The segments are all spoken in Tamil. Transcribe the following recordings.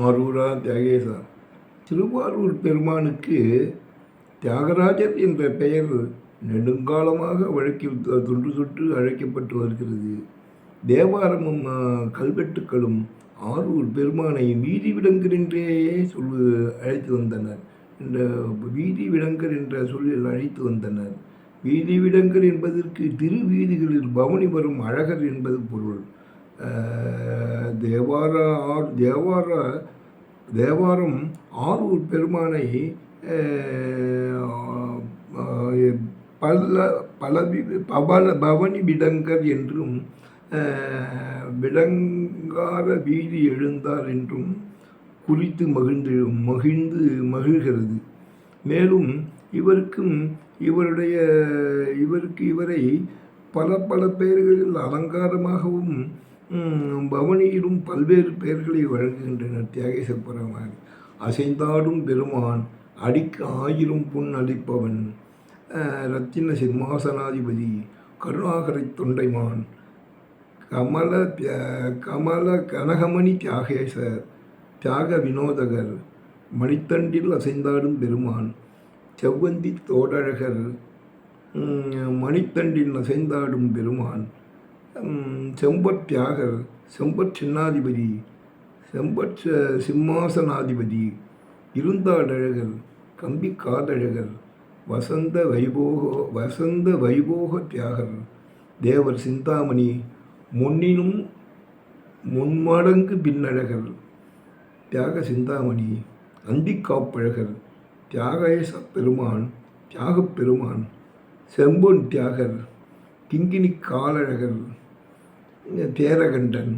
ஆரூரா தியாகேசா. திருவாரூர் பெருமானுக்கு தியாகராஜர் என்ற பெயர் நெடுங்காலமாக வழக்கில் தொன்று தொட்டு அழைக்கப்பட்டு வருகிறது. தேவாரமும் கல்வெட்டுக்களும் ஆரூர் பெருமானை வீதி விலங்கர் என்றே சொல்லு அழைத்து வந்தனர். இந்த வீதி விலங்கர் என்ற சொல்லில் அழைத்து வந்தனர். வீதி விலங்கர் என்பதற்கு திருவீதிகளில் பவனி வரும் அழகர் என்பது பொருள். தேவார ஆர் தேவார தேவாரம் ஆரூர் பெருமானை பல பல பவன பவனி விடங்கர் என்றும் விடங்கார வீதி எழுந்தார் என்றும் குறித்து மகிழ்ந்து மகிழ்ந்து மகிழ்கிறது. மேலும் இவருக்கும் இவருடைய இவருக்கு இவரை பல பல பெயர்களில் அலங்காரமாகவும் பவனியிலும் பல்வேறு பெயர்களை வழங்குகின்றனர் தியாகேச பெருமான் அசைந்தாடும் பெருமான் அடிக்கு ஆயிரம் புண் அளிப்பவன். ரத்தின சிம்மாசனாதிபதி கருணாகரை தொண்டைமான். கமல கமல கனகமணி தியாகேசர் தியாக வினோதகர் மணித்தண்டில் அசைந்தாடும் பெருமான். செவ்வந்தி தோடழகர் மணித்தண்டில் அசைந்தாடும் பெருமான். செம்பத்தியாகர் செம்பற் தியாகர் செம்பற் சின்னாதிபதி செம்பற் ச- சிம்மாசனாதிபதி இருந்தாடழகர் கம்பி காதழகர் வசந்த வைபோக வசந்த வைபோக தியாகர் தேவர் சிந்தாமணி முன்னினும் முன்மடங்கு பின்னழகர் தியாக சிந்தாமணி அந்திக்காப்பழகர் தியாகேச பெருமான் தியாகப் பெருமான் செம்பொன் தியாகர் கிங்கினி காலழகர் தேரகண்டன்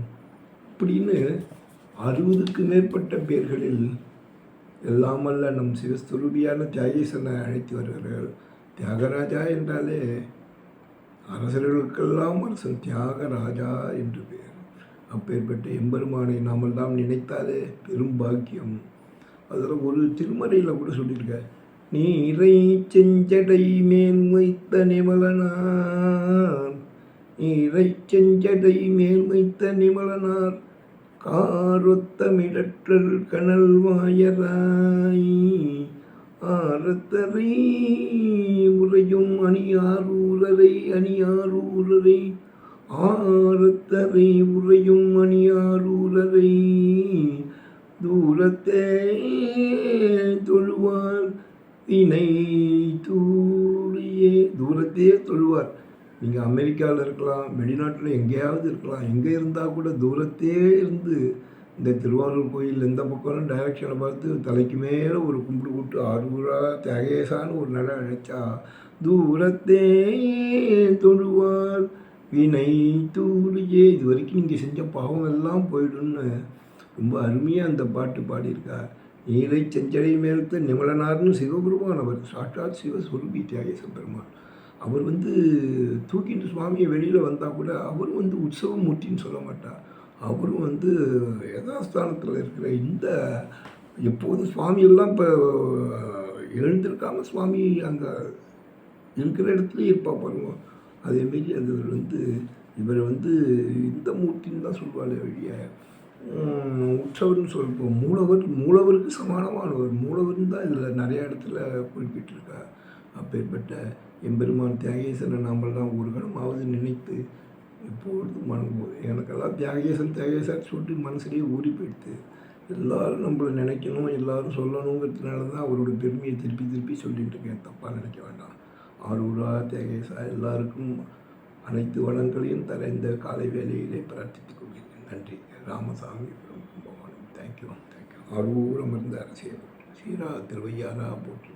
இப்படின்னு அறுபதுக்கு மேற்பட்ட பேர்களில் எல்லாமல்ல நம் சிவஸ்வரூபியான தியாகேசனை அழைத்து வருகிறார்கள். தியாகராஜா என்றாலே அரசர்களுக்கெல்லாம் அரசன் தியாகராஜா என்று பெயர். அப்பேற்பட்ட எம்பெருமானை நாமெல்லாம் நினைத்தாலே பெரும் பாக்கியம். அதில் ஒரு திருமறையில் கூட சொல்லியிருக்க நீரை செஞ்சடை மேல் வைத்த நிமலனான் நீரை செஞ்சடை மேல்மைத்த நிமலனார் காரொத்தமிடற்றல் கனல் வாயராய். ஆரத்தரை உரையும் அணியாரூரரை அணியாரூரரை. ஆரத்தரை உரையும் அணியாரூரரை. தூரத்தே தொழுவார் தினை தூளியே தூரத்தையே தொழுவார். நீங்கள் அமெரிக்காவில் இருக்கலாம் வெளிநாட்டில் எங்கேயாவது இருக்கலாம் எங்கே இருந்தால் கூட தூரத்தே இருந்து இந்த திருவாரூர் கோயில் எந்த பக்கம் டைரக்ஷனை பார்த்து தலைக்கு மேலே ஒரு கும்பிடு கூட்டு ஆரூரா தேகேசான்னு ஒரு நட அழைச்சா தூரத்தே தொழுவார் வினை தூளியே. இது வரைக்கும் நீங்கள் செஞ்ச பாவம் எல்லாம் போயிடும்னு ரொம்ப அருமையாக அந்த பாட்டு பாடியிருக்கார். நீரை செஞ்சடை மேலத்த நிமலனார்னு சிவபெருமான் அவர் சாட்சாத் சிவஸ்வரூபி தியாகேச பெருமான். அவர் வந்து தூக்கிட்டு சுவாமியை வெளியில் வந்தால் கூட அவரும் வந்து உற்சவ மூர்த்தின்னு சொல்ல மாட்டார். அவரும் வந்து யதாஸ்தானத்தில் இருக்கிற இந்த எப்போதும் சுவாமியெல்லாம் இப்போ எழுந்திருக்காமல் சுவாமி அங்கே இருக்கிற இடத்துலையும் இருப்பா பாருங்க. அதேமாரி அது வந்து இவர் வந்து இந்த மூர்த்தின்னு தான் சொல்லுவாள் வழிய உற்சவர்னு சொல்லுவோம் மூலவர் மூலவருக்கு சமானமானவர் மூலவர்னு தான் இதில் நிறைய இடத்துல குறிப்பிட்டிருக்கார். அப்பேற்பட்ட எம்பெருமான் தியாகேசனை நாமெல்லாம் ஒரு கணமாவது நினைத்து எப்பொழுதும் வணங்குவோம் எனக்கெல்லாம் தியாகேசன் தியாகேசன் சொல்லிட்டு மனசுலேயே ஊறி போயிடுது எல்லாரும் நம்மளை நினைக்கணும் எல்லாரும் சொல்லணுங்கிறதுனால தான் அவரோட பெருமையை திருப்பி திருப்பி சொல்லிட்டு இருக்கேன். தப்பாக நினைக்க வேண்டாம். ஆரூரா தேகேசா எல்லாருக்கும் அனைத்து வளங்களையும் தர இந்த காலை வேலையிலே பிரார்த்தித்துக் கொள்கிறேன். நன்றி. Ramasamy Kumbakonam. Thank you thank you ஆரூரம் இருந்த அரசியல் சீரா திருவையாரா போற்று.